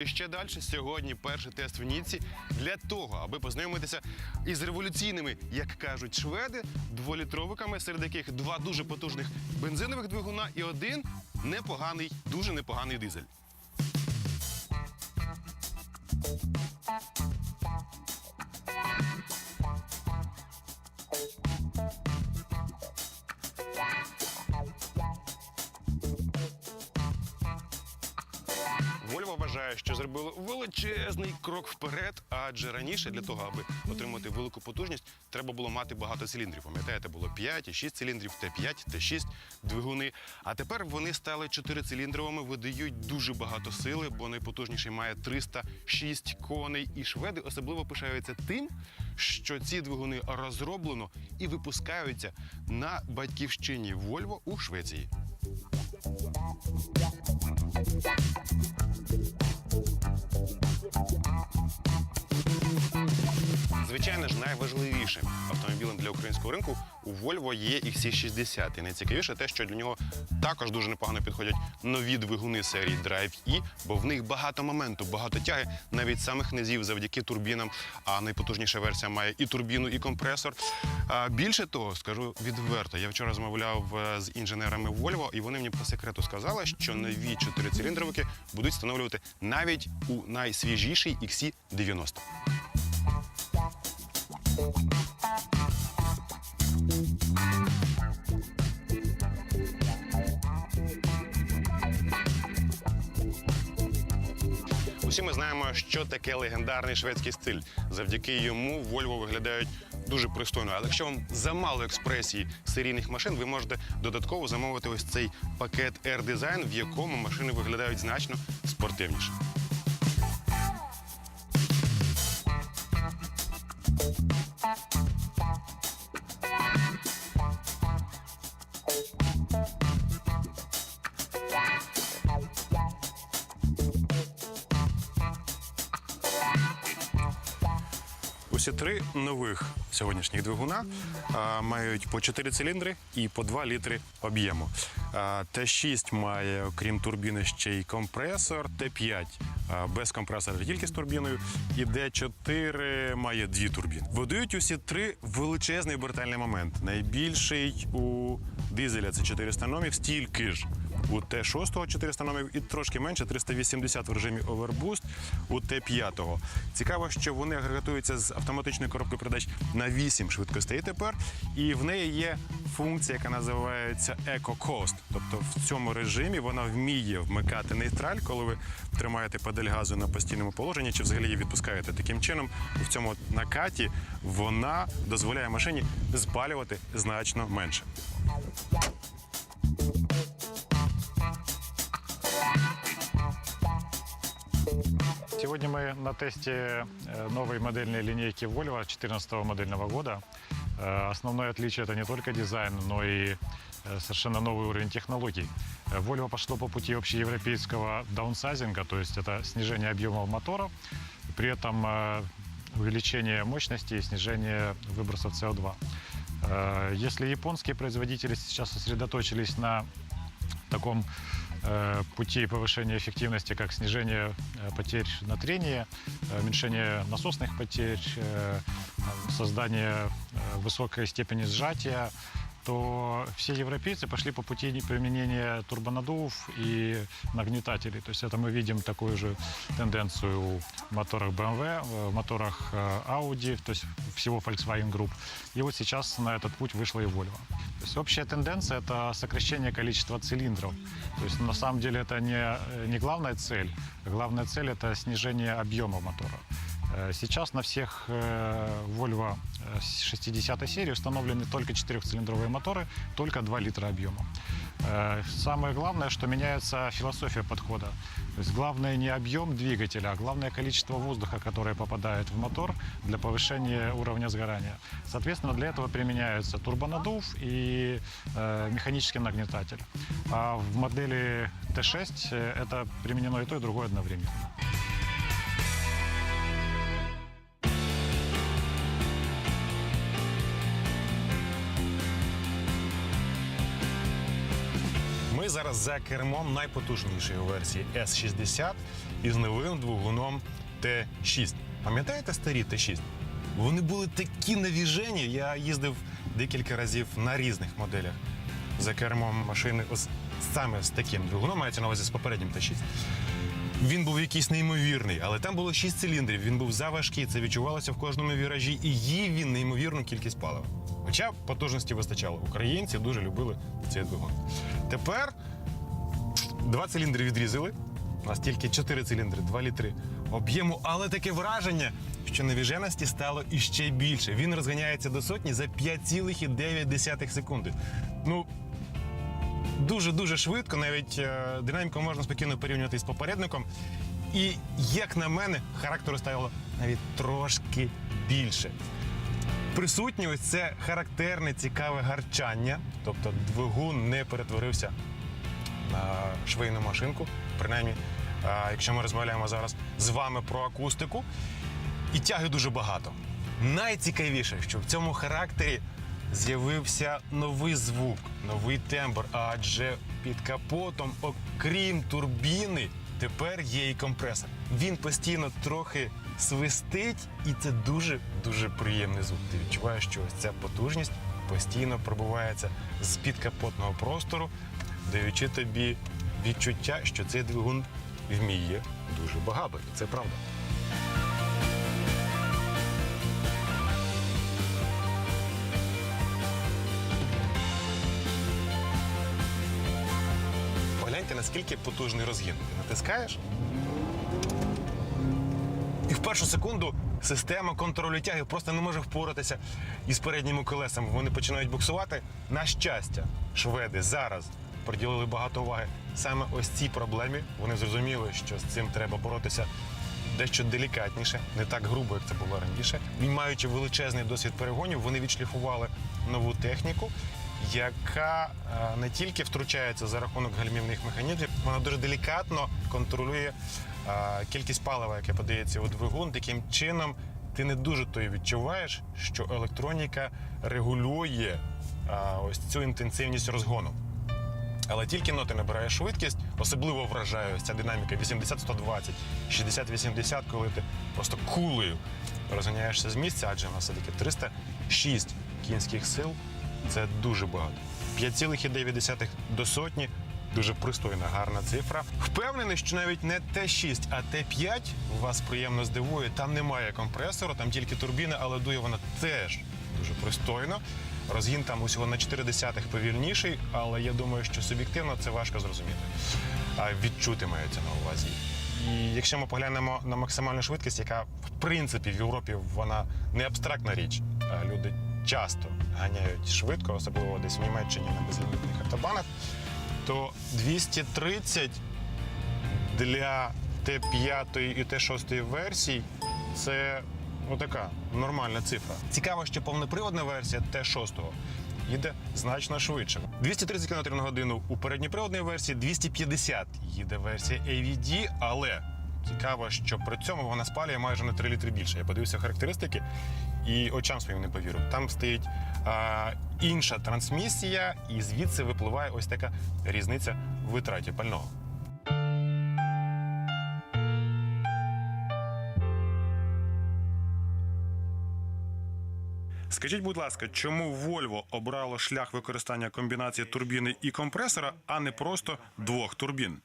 І ще далі сьогодні перший тест в Ніці для того, аби познайомитися із революційними, як кажуть шведи, дволітровиками, серед яких два дуже потужних бензинових двигуна і один непоганий, дуже непоганий дизель. Вважає, що зробило величезний крок вперед, адже раніше для того, аби отримати велику потужність, треба було мати багато циліндрів. Пам'ятаєте, було 5 і 6 циліндрів, Т5, Т6 двигуни. А тепер вони стали 4-циліндровими, видають дуже багато сили, бо найпотужніший має 306 коней. І шведи особливо пишаються тим, що ці двигуни розроблено і випускаються на батьківщині Вольво у Швеції. Звичайно ж, найважливішим автомобілем для українського ринку у Volvo є XC60. І найцікавіше те, що для нього також дуже непогано підходять нові двигуни серії Drive E, бо в них багато моменту, багато тяги, навіть самих низів завдяки турбінам. А найпотужніша версія має і турбіну, і компресор. Більше того, скажу відверто, я вчора розмовляв е, з інженерами Volvo, і вони мені по секрету сказали, що нові чотирициліндровики будуть встановлювати навіть у найсвіжіший XC90. Усі ми знаємо, що таке легендарний шведський стиль. Завдяки йому Volvo виглядають дуже пристойно. Але якщо вам замало експресії серійних машин, ви можете додатково замовити ось цей пакет Air Design, в якому машини виглядають значно спортивніше. Усі три нових сьогоднішніх двигуна а, мають по 4 циліндри і по 2 літри об'єму. А, Т6 має, окрім турбіни, ще й компресор, Т5 а, без компресора тільки з турбіною, і Д4 має дві турбіни. Видають усі три величезний обертальний момент. Найбільший у дизеля це 400 номів, стільки ж у Т6 400 номів і трошки менше 380 в режимі Overboost у Т5. Цікаво, що вони агрегатуються з автоматичної коробки передач на 8 швидкостей тепер, і в неї є функція, яка називається Eco Coast. Тобто в цьому режимі вона вміє вмикати нейтраль, коли ви тримаєте педаль газу на постійному положенні, чи взагалі її відпускаєте. Таким чином, в цьому накаті вона дозволяє машині спалювати значно менше. Сегодня мы на тесте э, новой модельной линейки Volvo 2014 модельного года. Э, Основное отличие это не только дизайн, но и э, совершенно новый уровень технологий. Volvo пошло по пути общеевропейского даунсайзинга, то есть это снижение объемов мотора, при этом увеличение мощности и снижение выбросов СО2. Э, Если японские производители сейчас сосредоточились на таком пути повышения эффективности, как снижение э, потерь на трении, э, уменьшение насосных потерь, э, там, создание э, высокой степени сжатия, то все европейцы пошли по пути не- применения турбонаддувов и нагнетателей. То есть это мы видим такую же тенденцию у моторах BMW, в моторах э, Audi, то есть всего Volkswagen Group. И вот сейчас на этот путь вышла и Volvo. То есть общая тенденция – это сокращение количества цилиндров. То есть на самом деле это не, не главная цель. Главная цель – это снижение объема мотора. Э, Сейчас на всех э, Volvo э, с 60 серии установлены только четырехцилиндровые моторы, только 2 литра объема. Э, Самое главное, что меняется философия подхода. То есть главное не объем двигателя, а главное количество воздуха, которое попадает в мотор для повышения уровня сгорания. Соответственно, для этого применяются турбонаддув и э, механический нагнетатель. А в модели Т6 э, это применено и то, и другое одновременно. Зараз за кермом найпотужнішої версії S60 із новим двигуном Т6. Пам'ятаєте старі Т6? Вони були такі навіжені. Я їздив декілька разів на різних моделях за кермом машини ось саме з таким двигуном, мається на увазі з попереднім Т6. Він був якийсь неймовірний, але там було 6 циліндрів. Він був заважкий, це відчувалося в кожному віражі, і їв він неймовірну кількість палива. Хоча потужності вистачало. Українці дуже любили цей двигун. Тепер два циліндри відрізали. У нас тільки 4 циліндри, 2 літри об'єму, але таке враження, що навіженості стало іще більше. Він розганяється до сотні за 5,9 секунди. Ну, дуже-дуже швидко, навіть е, динаміку можна спокійно порівнювати з попередником. І, як на мене, характеру стало навіть трошки більше. Присутнє ось це характерне цікаве гарчання, тобто двигун не перетворився на швейну машинку. Принаймні, якщо ми розмовляємо зараз з вами про акустику, і тяги дуже багато. Найцікавіше, що в цьому характері з'явився новий звук, новий тембр, адже під капотом, окрім турбіни, тепер є і компресор. Він постійно трохи свистить, і це дуже дуже приємний звук. Ти відчуваєш, що ось ця потужність постійно пробувається з підкапотного простору, даючи тобі відчуття, що цей двигун вміє дуже багато. Це правда. Наскільки потужний розгін. Натискаєш. І в першу секунду система контролю тяги просто не може впоратися із передніми колесами. Вони починають буксувати. На щастя, шведи зараз приділили багато уваги саме ось цій проблемі. Вони зрозуміли, що з цим треба боротися дещо делікатніше, не так грубо, як це було раніше. І маючи величезний досвід перегонів, вони відшліфували нову техніку, яка е, не тільки втручається за рахунок гальмівних механізмів, вона дуже делікатно контролює е, кількість палива, яке подається у двигун. Таким чином, ти не дуже то й відчуваєш, що електроніка регулює е, ось цю інтенсивність розгону. Але тільки ноти набирає швидкість, особливо вражає ось ця динаміка 80-120, 60-80, коли ти просто кулею розганяєшся з місця, адже у нас все-таки 306 кінських сил. Це дуже багато. 5,9 до сотні. Дуже пристойна, гарна цифра. Впевнений, що навіть не Т6, а Т5 вас приємно здивує. Там немає компресору, там тільки турбіна, але дує вона теж дуже пристойно. Розгін там усього на 4 десятих повільніший, але я думаю, що суб'єктивно це важко зрозуміти. А відчути мається на увазі. І якщо ми поглянемо на максимальну швидкість, яка в принципі в Європі вона не абстрактна річ. а Люди часто ганяють швидко, особливо десь в Німеччині на безлімітних автобанах, то 230 для Т5 і Т6 версій це отака нормальна цифра. Цікаво, що повноприводна версія Т6 їде значно швидше. 230 км на годину у передньоприводній версії, 250 їде версія AVD, але цікаво, що при цьому вона спалює майже на 3 літри більше. Я подивився характеристики і очам своїм не повірив. Там стоїть а, інша трансмісія, і звідси випливає ось така різниця в витраті пального. Скажіть, будь ласка, чому Volvo обрало шлях використання комбінації турбіни і компресора, а не просто двох турбін?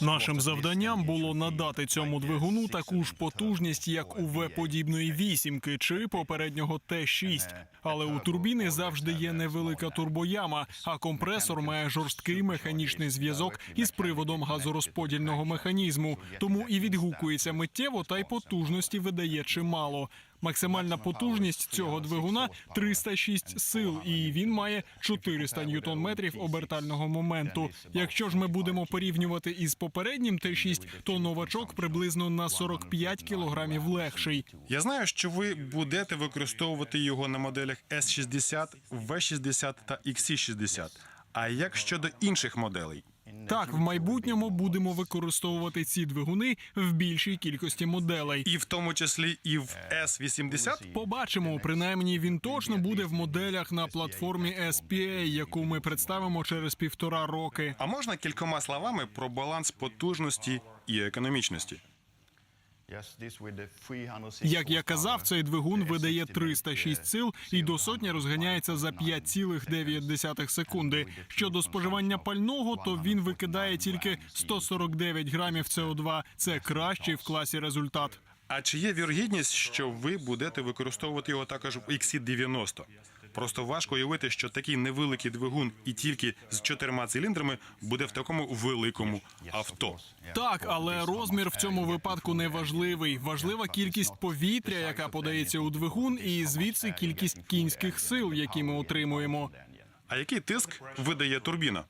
Нашим завданням було надати цьому двигуну таку ж потужність, як у В-подібної вісімки чи попереднього Т6. Але у турбіни завжди є невелика турбояма, а компресор має жорсткий механічний зв'язок із приводом газорозподільного механізму, тому і відгукується миттєво та й потужності видає чимало. Максимальна потужність цього двигуна 306 сил, і він має 400 ньютон-метрів обертального моменту. Якщо ж ми будемо порівнювати із попереднім Т6, то новачок приблизно на 45 кілограмів легший. Я знаю, що ви будете використовувати його на моделях S60, V60 та XC60. А як щодо інших моделей? Так, в майбутньому будемо використовувати ці двигуни в більшій кількості моделей. І в тому числі і в S80? Побачимо, принаймні він точно буде в моделях на платформі SPA, яку ми представимо через півтора роки. А можна кількома словами про баланс потужності і економічності? Як я казав, цей двигун видає 306 сил і до сотні розганяється за 5,9 секунди. Щодо споживання пального, то він викидає тільки 149 грамів СО2. Це кращий в класі результат. А чи є вірогідність, що ви будете використовувати його також в XC90? Просто важко уявити, що такий невеликий двигун і тільки з чотирма циліндрами буде в такому великому авто. Так, але розмір в цьому випадку не важливий. Важлива кількість повітря, яка подається у двигун, і звідси кількість кінських сил, які ми отримуємо. А який тиск видає турбіна?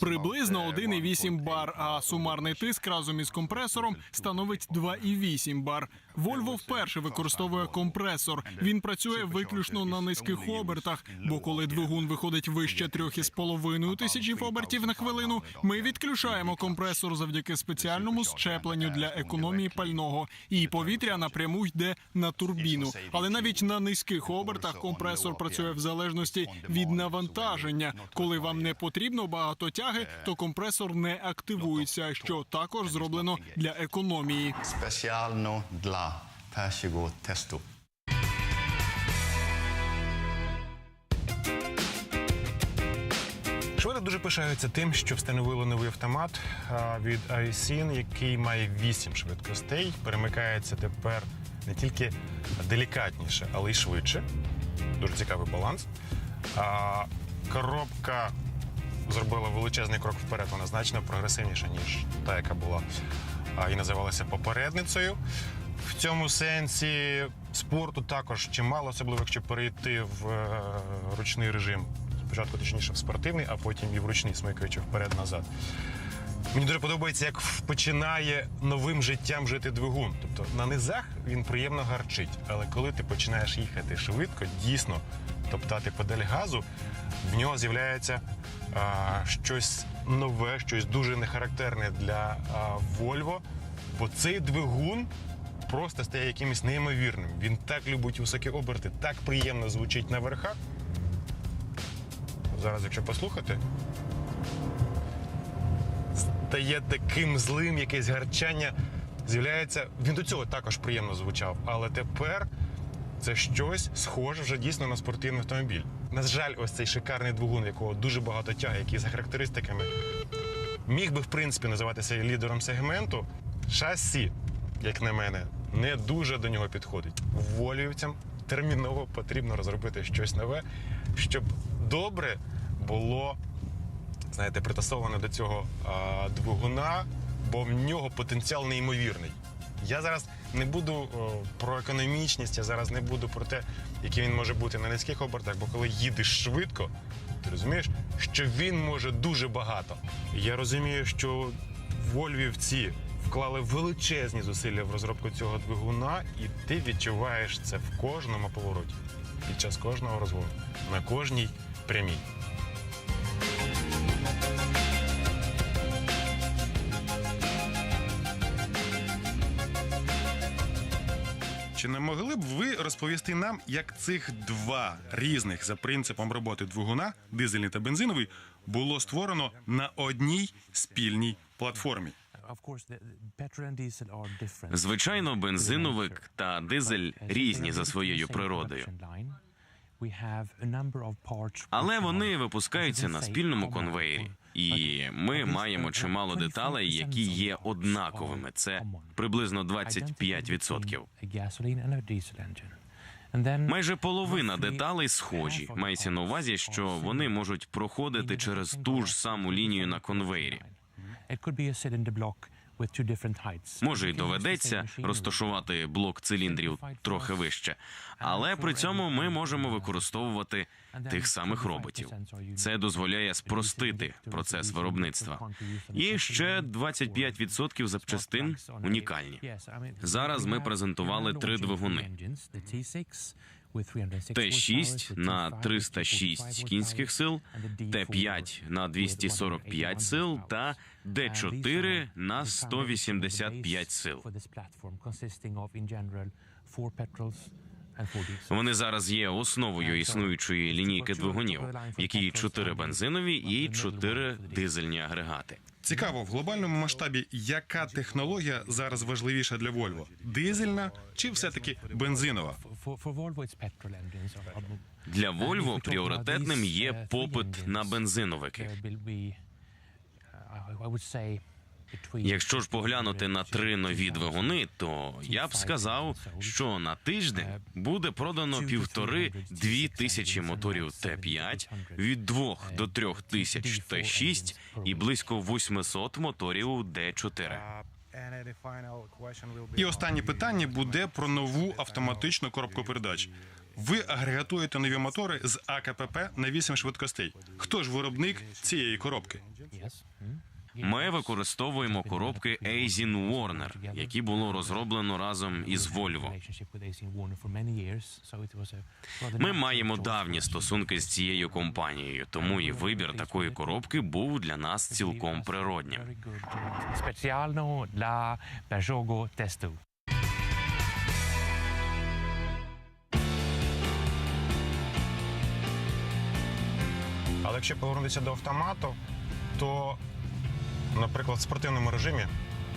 Приблизно 1,8 бар, а сумарний тиск разом із компресором становить 2,8 бар. Volvo вперше використовує компресор. Він працює виключно на низьких обертах, бо коли двигун виходить вище 3,5 тисячі обертів на хвилину, ми відключаємо компресор завдяки спеціальному щепленню для економії пального, і повітря напряму йде на турбіну. Але навіть на низьких обертах компресор працює в залежності від навантаження. Коли вам не потрібно багато тяги, то компресор не активується, що також зроблено для економії. Спеціально для першого тесту. Шведи дуже пишаються тим, що встановили новий автомат від iSyn, який має 8 швидкостей. Перемикається тепер не тільки делікатніше, але й швидше. Дуже цікавий баланс. Коробка зробила величезний крок вперед. Вона значно прогресивніша, ніж та, яка була і називалася попередницею. В цьому сенсі спорту також чимало, особливо якщо перейти в е, ручний режим. Спочатку точніше в спортивний, а потім і в ручний, смикаючи вперед-назад. Мені дуже подобається, як починає новим життям жити двигун. Тобто на низах він приємно гарчить, але коли ти починаєш їхати швидко, дійсно топтати педаль газу, в нього з'являється а, щось нове, щось дуже нехарактерне для а, Volvo. Бо цей двигун просто стає якимось неймовірним. Він так любить високі оберти, так приємно звучить на верхах. Зараз, якщо послухати, стає таким злим, якесь гарчання з'являється. Він до цього також приємно звучав, але тепер це щось схоже вже дійсно на спортивний автомобіль. На жаль, ось цей шикарний двигун, якого дуже багато тяги, який за характеристиками міг би в принципі називатися лідером сегменту. Шасі, як на мене, не дуже до нього підходить. Волівцям терміново потрібно розробити щось нове, щоб добре було знаєте, притасоване до цього а, двигуна, бо в нього потенціал неймовірний. Я зараз не буду о, про економічність, я зараз не буду про те, який він може бути на низьких обертах, бо коли їдеш швидко, ти розумієш, що він може дуже багато. Я розумію, що вольвівці вклали величезні зусилля в розробку цього двигуна, і ти відчуваєш це в кожному повороті, під час кожного розгону, на кожній прямій. Чи не могли б ви розповісти нам, як цих два різних за принципом роботи двигуна, дизельний та бензиновий, було створено на одній спільній платформі? Звичайно, бензиновик та дизель різні за своєю природою. Але вони випускаються на спільному конвеєрі, і ми маємо чимало деталей, які є однаковими. Це приблизно 25%. Майже половина деталей схожі. Мається на увазі, що вони можуть проходити через ту ж саму лінію на конвеєрі. Може, й доведеться розташувати блок циліндрів трохи вище, але при цьому ми можемо використовувати тих самих роботів. Це дозволяє спростити процес виробництва. І ще 25% запчастин унікальні. Зараз ми презентували три двигуни. Т6 на 306 кінських сил, Т5 на 245 сил та Д4 на 185 сил. Вони зараз є основою існуючої лінійки двигунів, якій 4 бензинові і 4 дизельні агрегати. Цікаво, в глобальному масштабі, яка технологія зараз важливіша для Volvo? Дизельна чи все-таки бензинова? Для Volvo пріоритетним є попит на бензиновики. Якщо ж поглянути на три нові двигуни, то я б сказав, що на тиждень буде продано півтори-дві тисячі моторів Т5, від двох до трьох тисяч Т6 і близько 800 моторів Д4. І останнє питання буде про нову автоматичну коробку передач. Ви агрегатуєте нові мотори з АКПП на 8 швидкостей. Хто ж виробник цієї коробки? Ми використовуємо коробки Aisin Warner, які було розроблено разом із Volvo. Ми маємо давні стосунки з цією компанією, тому і вибір такої коробки був для нас цілком природнім. Спеціально для Peugeot тесту. Але якщо повернутися до автомату, то, наприклад, в спортивному режимі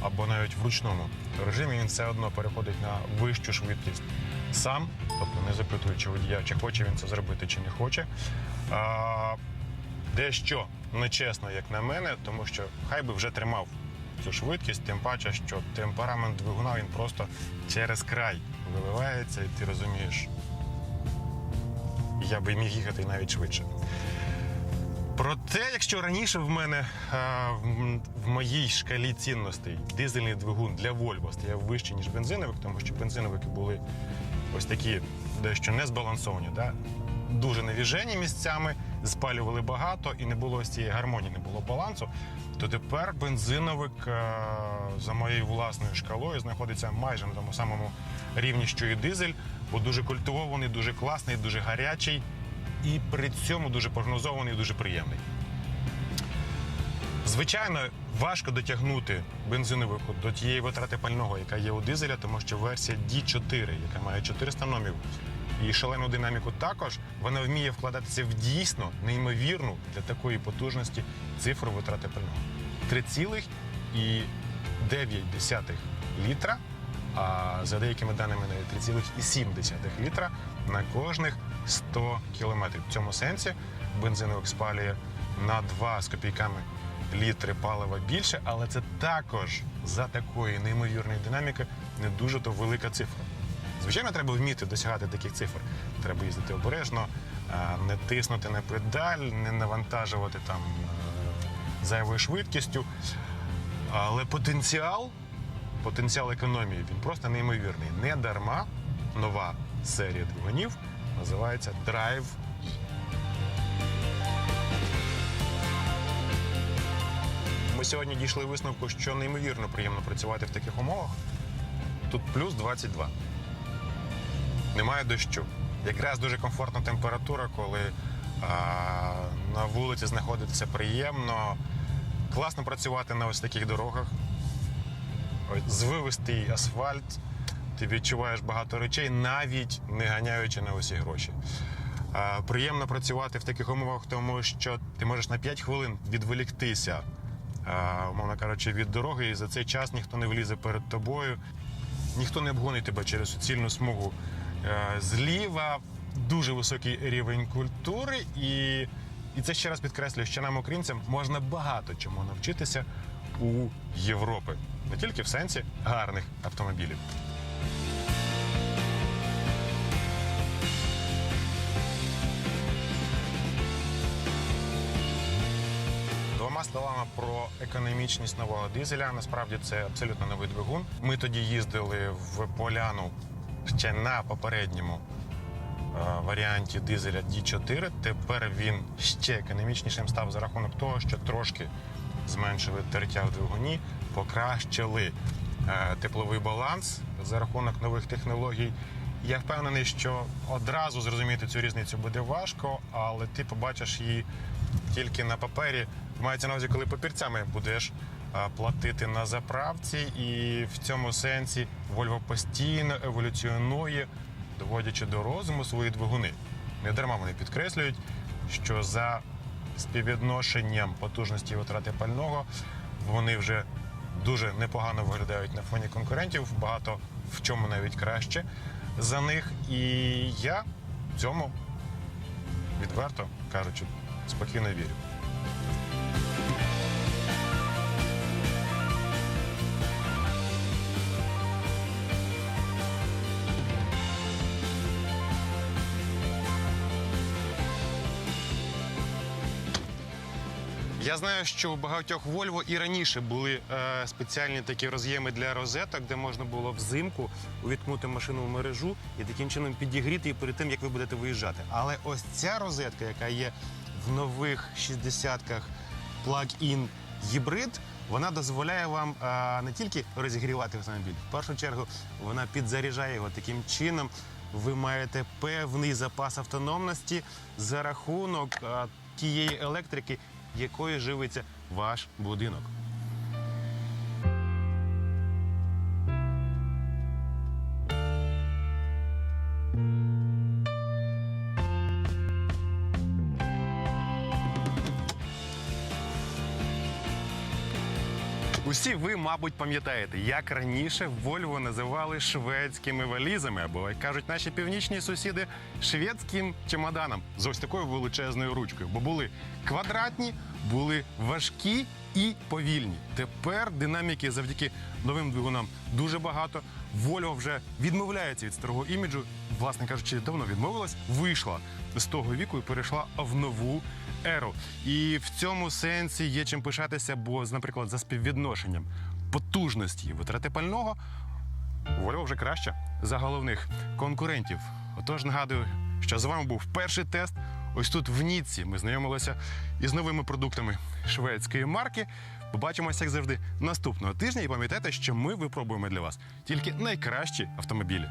або навіть в ручному режимі він все одно переходить на вищу швидкість сам, тобто не запитуючи водія, чи хоче він це зробити, чи не хоче. А, дещо нечесно, як на мене, тому що хай би вже тримав цю швидкість, тим паче, що темперамент двигуна він просто через край виливається, і ти розумієш, я би міг їхати навіть швидше. Проте, якщо раніше в мене в, моїй шкалі цінностей дизельний двигун для Volvo стояв вище, ніж бензиновик, тому що бензиновики були ось такі дещо незбалансовані, да? дуже навіжені місцями, спалювали багато і не було ось цієї гармонії, не було балансу. То тепер бензиновик за моєю власною шкалою знаходиться майже на тому самому рівні, що і дизель, бо дуже культивований, дуже класний, дуже гарячий і при цьому дуже прогнозований, і дуже приємний. Звичайно, важко дотягнути бензиновику до тієї витрати пального, яка є у дизеля, тому що версія D4, яка має 400 номів і шалену динаміку також, вона вміє вкладатися в дійсно неймовірну для такої потужності цифру витрати пального. 3,9 літра, а за деякими даними навіть 3,7 літра на кожних 100 кілометрів. В цьому сенсі бензиновик спалює на 2 з копійками літри палива більше, але це також за такої неймовірної динаміки не дуже то велика цифра. Звичайно, треба вміти досягати таких цифр. Треба їздити обережно, не тиснути на педаль, не навантажувати там е, зайвою швидкістю. Але потенціал, потенціал економії, він просто неймовірний. Не дарма нова серія двигунів називається Drive. Ми сьогодні дійшли висновку, що неймовірно приємно працювати в таких умовах. Тут плюс 22. Немає дощу. Якраз дуже комфортна температура, коли а, на вулиці знаходитися приємно. Класно працювати на ось таких дорогах. Звивистий асфальт, ти відчуваєш багато речей, навіть не ганяючи на усі гроші. Приємно працювати в таких умовах, тому що ти можеш на 5 хвилин відволіктися, умовно кажучи, від дороги, і за цей час ніхто не влізе перед тобою, ніхто не обгонить тебе через суцільну смугу. Е, Зліва дуже високий рівень культури, і, і це ще раз підкреслюю, що нам, українцям, можна багато чому навчитися у Європи, не тільки в сенсі гарних автомобілів. Двома словами про економічність нового дизеля. Насправді це абсолютно новий двигун. Ми тоді їздили в поляну ще на попередньому е, варіанті дизеля D4. Тепер він ще економічнішим став за рахунок того, що трошки зменшили тертя в двигуні, покращили е, тепловий баланс за рахунок нових технологій. Я впевнений, що одразу зрозуміти цю різницю буде важко, але ти побачиш її тільки на папері. Мається на увазі, коли папірцями будеш платити на заправці, і в цьому сенсі Volvo постійно еволюціонує, доводячи до розуму свої двигуни. Не дарма вони підкреслюють, що за співвідношенням потужності і витрати пального вони вже дуже непогано виглядають на фоні конкурентів, багато в чому навіть краще за них. І я в цьому відверто кажучи, спокійно вірю. Я знаю, що у багатьох Volvo і раніше були е, спеціальні такі роз'єми для розеток, де можна було взимку увіткнути машину в мережу і таким чином підігріти її перед тим, як ви будете виїжджати. Але ось ця розетка, яка є в нових 60-ках plug-in гібрид, вона дозволяє вам е, не тільки розігрівати автомобіль, в першу чергу вона підзаряджає його таким чином. Ви маєте певний запас автономності за рахунок е, тієї електрики, якою живиться ваш будинок. Мабуть, пам'ятаєте, як раніше Вольво називали шведськими валізами, або як кажуть наші північні сусіди, шведським чемоданом з ось такою величезною ручкою. Бо були квадратні, були важкі і повільні. Тепер динаміки завдяки новим двигунам дуже багато. Вольво вже відмовляється від старого іміджу. Власне кажучи, давно відмовилась, вийшла з того віку і перейшла в нову еру. І в цьому сенсі є чим пишатися, бо, наприклад, за співвідношенням потужності витрати пального Volvo вже краще за головних конкурентів. Отож, нагадую, що з вами був перший тест. Ось тут в Ніці ми знайомилися із новими продуктами шведської марки. Побачимося, як завжди, наступного тижня. І пам'ятайте, що ми випробуємо для вас тільки найкращі автомобілі.